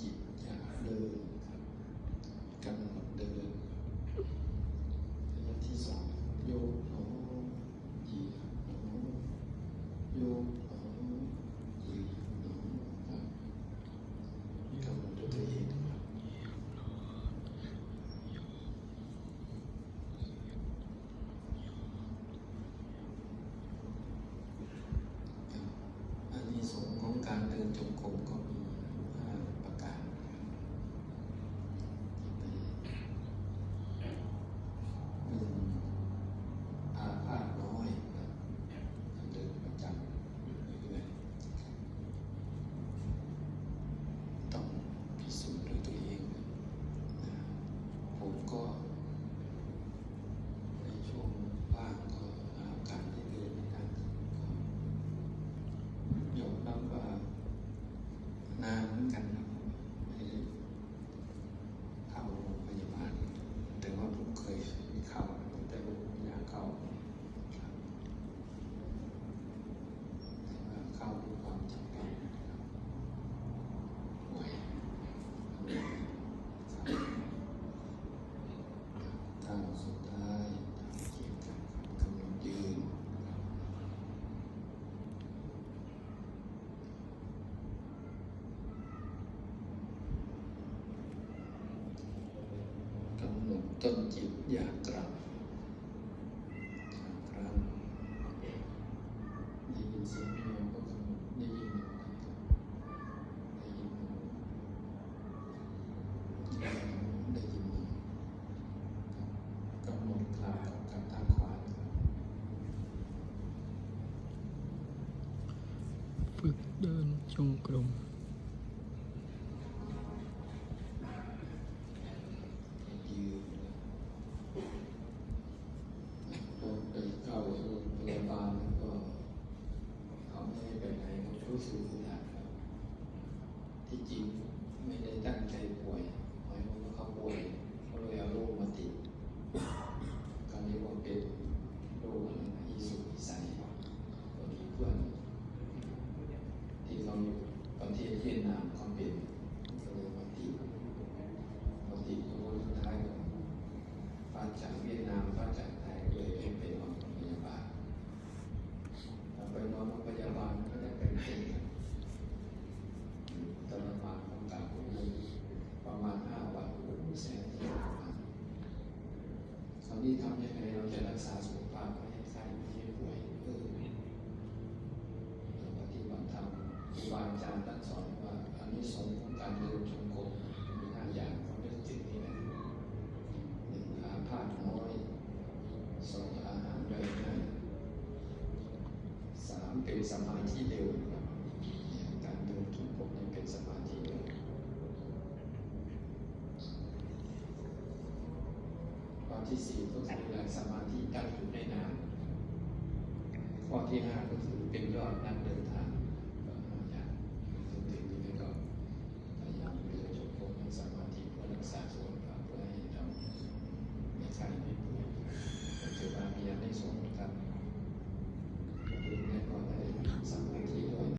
จิตอย่าเดินกำหนดเดินระยะที่สองโยกหนอหยีหนอโยกหนอหยีหนอครับกำหนดตัวเองครับอันนี้สงของการเดินจงกรมก็มีห้าประการหนึ่งอาพาธน้อยครับเดินประจำเรื่อยๆต้องพิสูจน์ด้วยตัวเองนะผมก็ ในช่วงว่างก็หาโอกาสได้เดินในการก็ ยอมรับว่านานเหมือนกันครับไม่ได้เข้าโรงพยาบาลแต่ว่าผมเคยมีเข้าตั้งแต่ผมอยากเข้าครับแต่ว่าเข้าด้วยความจำเป็นนะครับป่วยครับก้าวสุดท้ายทำเกี่ยวกับกำหนดยืนครับ กำหนดต้นจิตอยากกลับครั้งได้ยินเสียงแมวก็กำหนดได้ยินนะครับได้ยินได้ยินกำหนดขากับทางขวาฝึกเดินจงกรม ยืนพอไปเข้าโรงพยาบาลแล้วก็เขาไม่ให้ไปไหน้สึกอยากครับที่จริงไม่ได้ตั้งใจป่วยหมายความว่าเขาป่วยเขาเลยเอาโรคมาติดก็เรียกว่าเป็นโรคอะไรนะอีสุกอีใสก็มีเพื่อนที่เขาอยู่ประเทศเวียดนามเขาเป็นก็เลยมาติดมาติดคนสุดท้ายก็ฟ้าจากเวียดนามฟ้าจากไทยเลยให้ไปนอนโรงพยาบาลพอไปนอนโรงพยาบาลก็ได้เป็นเป็นทรมานของการควบคุมประมาณห้าวันโอ้โหแสนที่ประมาณคราวนี้ทำยังไงเราจะรักษาสุขภาพไม่ให้ไข้ไม่ให้ป่วยเออ เราปฏิบัติธรรมครูบา อาจารย์ท่านสอนว่าอันนี้สงของการเดินจงกรมมีห้าอย่างเขาไม่ได้ถึงนี่แหละหนึ่งอาพาธน้อยสองอาหารย่อยง่ายสามเป็นสมาธิเร็วการเดินจงกรมเนี่เป็นสมาธิเร็วข้อที่สี่ก็คือหลักสมาธิตั้งอยู่ได้นานข้อที่ห้าก็คือเป็นยอดนักเดินทาง something happening.